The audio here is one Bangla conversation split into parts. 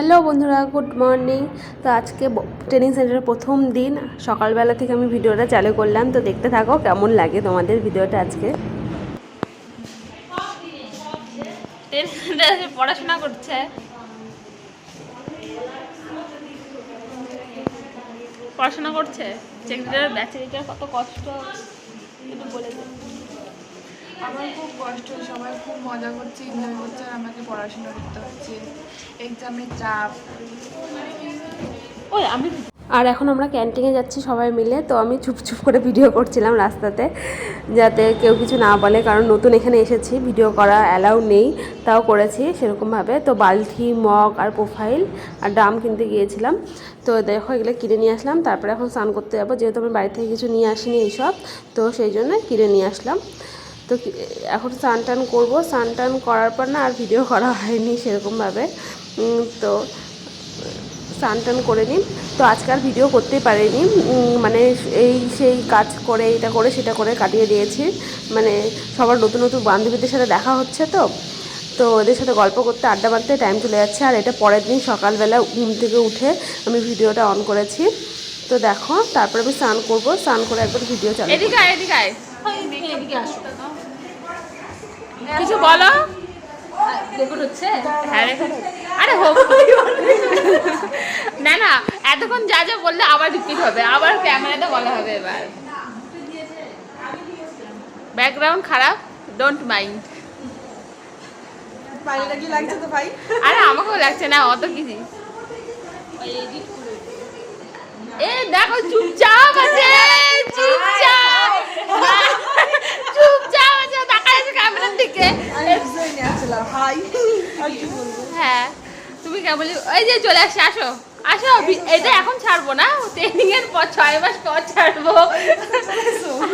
হ্যালো বন্ধুরা, গুড মর্নিং। তো আজকে ট্রেনিং সেন্টারের প্রথম দিন। সকালবেলা থেকে আমি ভিডিওটা চালু করলাম। তো দেখতে থাকো কেমন লাগে তোমাদের ভিডিওটা আজকে। পড়াশোনা করছে। পড়াশোনা করছে। কত কষ্ট বলে আমার খুব কষ্ট, সবাই খুব মজা করছে এনজয় করছে, আর আমাকে পড়াশোনা করতে হচ্ছে। এক্সামের চাপ। ওই, আমি আর এখন আমরা ক্যান্টিনে যাচ্ছি সবাই মিলে, তো আমি চুপ চুপ করে ভিডিও করছিলাম রাস্তাতে, যাতে কেউ কিছু না বলে, কারণ নতুন এখানে এসেছি ভিডিও করা অ্যালাউ নেই, তাও করেছি সেরকমভাবে। তো বালতি, মগ আর প্রোফাইল আর ড্রাম কিনতে গিয়েছিলাম। তো দেখো, এগুলো কিনে নিয়ে আসলাম, তারপরে এখন স্নান করতে যাব, যেহেতু আমি বাড়ি থেকে কিছু নিয়ে আসিনি এইসব, তো সেই জন্য কিনে নিয়ে আসলাম। তো এখন স্নান টান করব। স্নান টান করার পর না আর ভিডিও করা হয়নি সেরকমভাবে। তো স্নান টান করে নিন। তো আজকাল ভিডিও করতেই পারিনি। মানে এই সেই কাজ করে এটা করে সেটা করে কাটিয়ে দিয়েছি। মানে সবার নতুন নতুন বান্ধবীদের সাথে দেখা হচ্ছে তো। তো ওদের সাথে গল্প করতে আড্ডা মারতে টাইম চলে যাচ্ছে। আর এটা পরের দিন সকালবেলা ঘুম থেকে উঠে আমি ভিডিওটা অন করেছি। তো দেখো তারপরে আমি স্নান করব। স্নান করে একবার ভিডিও চালাবো এদিকে আয় এদিকে আয়। কিছু বলো? রেকর্ড হচ্ছে? হ্যাঁ আরে হোক। না না এতক্ষণ যা যা বললে আবার রিপিট হবে। আবার ক্যামেরাতে বলা হবে এবার। ব্যাকগ্রাউন্ড খারাপ? ডোন্ট মাইন্ড বাইরে কি লাগছে তো ভাই? আরে আমাকেও লাগছে না অত কিছু এ দেখো চুপচাপ আছে চুপচাপ আছে তাকায় আছে ক্যামেরার দিকে হ্যাঁ তুমি কেমন ওই যে চলে আসছে আসো। আসো এটা এখন ছাড়বো না ট্রেনিং এর পর ছয় মাস পর ছাড়বো।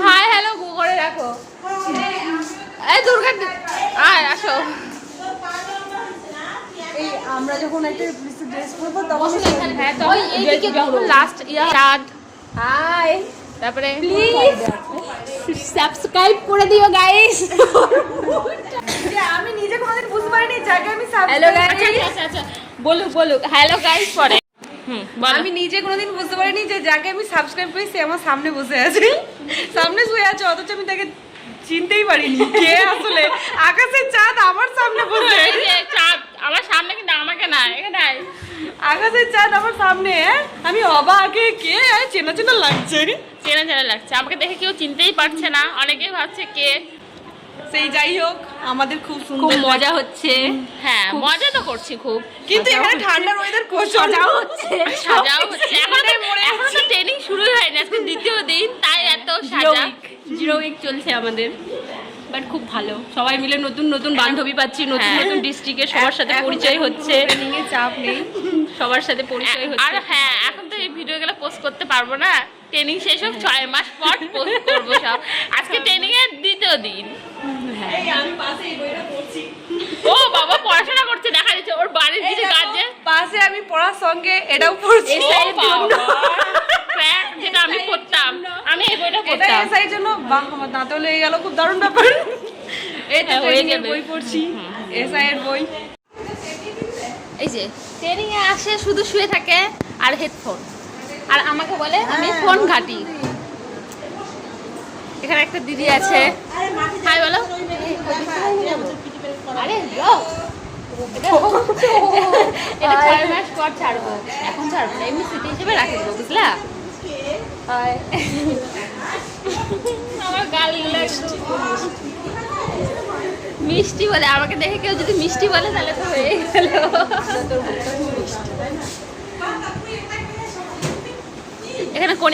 হাই হ্যালো করে রাখো। এই দুর্গা আয় আসো। এই আমরা যখন একটা ড্রেস পরবো তখন হ্যাঁ তো এইদিকে যখন লাস্ট ইয়ার হাই। তারপরে প্লিজ সাবস্ক্রাইব করে দিও গাইস আমি আমি হ্যালো গাইস আচ্ছা আচ্ছা বলুক বলুক। হ্যালো গাইস পরে। আমি নিজে কোনোদিন বুঝতে পারিনি যে যাকে আমি সাবস্ক্রাইব করি সে আমার সামনে বসে আছে। সামনে শুয়ে আছে অথচ আমি তাকে চিনতেই পারিনি কে আসলে। আকাশের চাঁদ আমার সামনে বসে চাঁদ আমার সামনে কিন্তু আমাকে না এখানে আকাশের চাঁদ আমার সামনে হ্যাঁ? আমি অবাকে কে? চেনা চেনা লাগছে। চেনা চেনা লাগছে। আমাকে দেখে কেউ চিনতেই পারছে না। অনেকেই ভাবছে কে। সেই যাই হোক আমাদের খুব খুব সুন্দর মজা হচ্ছে। হ্যাঁ মজা তো করছি খুব। কিন্তু এখানে ঠান্ডার ওয়েদার সাজাও হচ্ছে। সাজাও হচ্ছে। এখনও তো এখনও তো ট্রেনিং শুরুই হয়নি। আজকে দ্বিতীয় দিন তাই এত সাজা। উইক জিরো উইক চলছে আমাদের। বাট খুব ভালো। সবাই মিলে নতুন নতুন বান্ধবী পাচ্ছি। নতুন হ্যাঁ। নতুন ডিস্ট্রিক্টের সবার সাথে পরিচয় হচ্ছে। চাপ নেই। সবার সাথে পরিচয় আর হচ্ছে। হ্যাঁ এখন তো এই ভিডিওগুলো পোস্ট করতে পারব না। ট্রেনিং শেষ হোক ছয় মাস পর পোস্ট করব সব। আজকে ট্রেনিং এর দ্বিতীয় দিন। এই আমি পাশে এই বইটা পড়ছি। ও বাবা পড়াশোনা করছে দেখা যাচ্ছে ওর বাড়ির গার্জেন পাশে আমি পড়ার সঙ্গে এটাও পড়ছি। যেটা আমি পড়তাম। আমি এই বইটা এটা পড়তাম। এসআই জন্য? বাহ আমার লেগে গেল খুব দারুণ ব্যাপার। এই তো হ্যাঁ, যাবে। বই পড়ছি। এসআই এর বই। এই যে ট্রেনিং এ আসে শুধু শুয়ে থাকে আর হেডফোন আর আমাকে বলে আমি ফোন ঘাটি। এখানে একটা দিদি আছে। হাই বলো। আরে এটা ছয় মাস পর ছাড়বো। এখন ছাড়বো না এমনি স্মৃতি হিসেবে রাখে দেবো বুঝলা? আমার গাল মিষ্টি বলে আমাকে দেখে কেউ যদি মিষ্টি বলে তাহলে তো হয়ে গেল।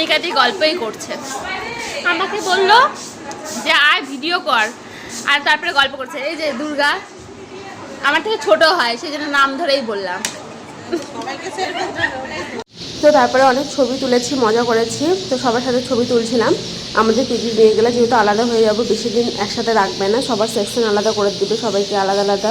কণিকাটি গল্পই করছে। আমাকে বলল যে, আয় ভিডিও কর। আর তারপরে গল্প করছে, এই যে দুর্গা, আমার থেকে ছোট হয়, সেই জন্য নাম ধরেই বললাম। তো তারপরে অনেক ছবি তুলেছি, মজা করেছি। তো সবার সাথে ছবি তুলছিলাম। আমাদের পিজি নিয়ে গেলে যেহেতু আলাদা হয়ে যাব, বেশি দিন একসাথে রাখবে না। সবার সেকশন আলাদা করে দিবে, সবাইকে আলাদা আলাদা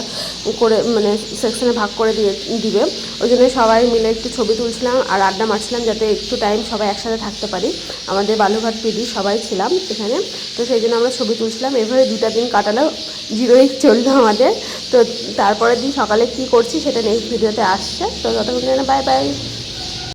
করে মানে সেকশনে ভাগ করে দিয়ে, দিবে। ওই জন্য সবাই মিলে একটু ছবি তুলছিলাম আর আড্ডা মারছিলাম যাতে একটু টাইম সবাই একসাথে থাকতে পারি। আমাদের বালুঘাট পিডি সবাই ছিলাম এখানে। তো সেই জন্য আমরা ছবি তুলছিলাম। এভাবে দুটা দিন কাটালো জিরোই চলল আমাদের। তো তারপরের দিন সকালে কি করছি সেটা নেক্সট ভিডিওতে আসছে। তো ততক্ষণ বাই বাই